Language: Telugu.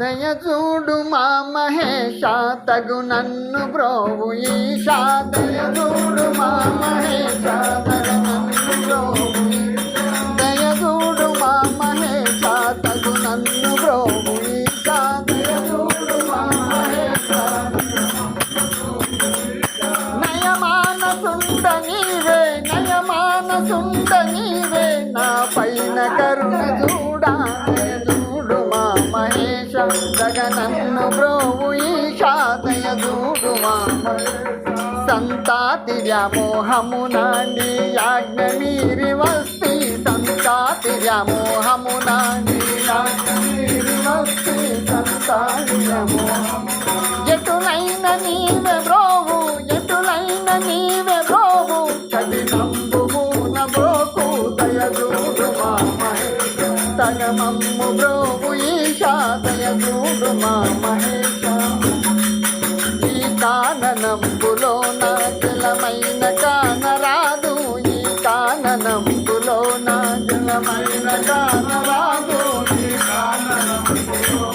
దయచూడు మా మహేష తగు నన్ను బ్రోవు ఈశా దయచూడు మా మహేష తగు నన్ను బ్రోవు దయచూడు మా మహేష తగు నన్ను బ్రోవు ఈశా దయచూడు మా మహేష నయమాన సుంద నీవే నయమాన సుంద నీవే జగనన్ను బ్రోవు ఈశా దయచూడు సంతాతి వ్యామోహము నాండి యాజ్ఞ మీరి వస్తి. సంతాతి వ్యామోహము నాండి ఎటులైన నీవే బ్రోవు ఎటులైన నీవే బ్రోవు. కఠినంబున బ్రోకు దయ మా మమ్ము ప్రభు ఈశాతయ గూడు మా మహేష ఈ నా జలమైన కానరాదు ఈ నా జలమైన కానరాదు ఈ కాననంబులో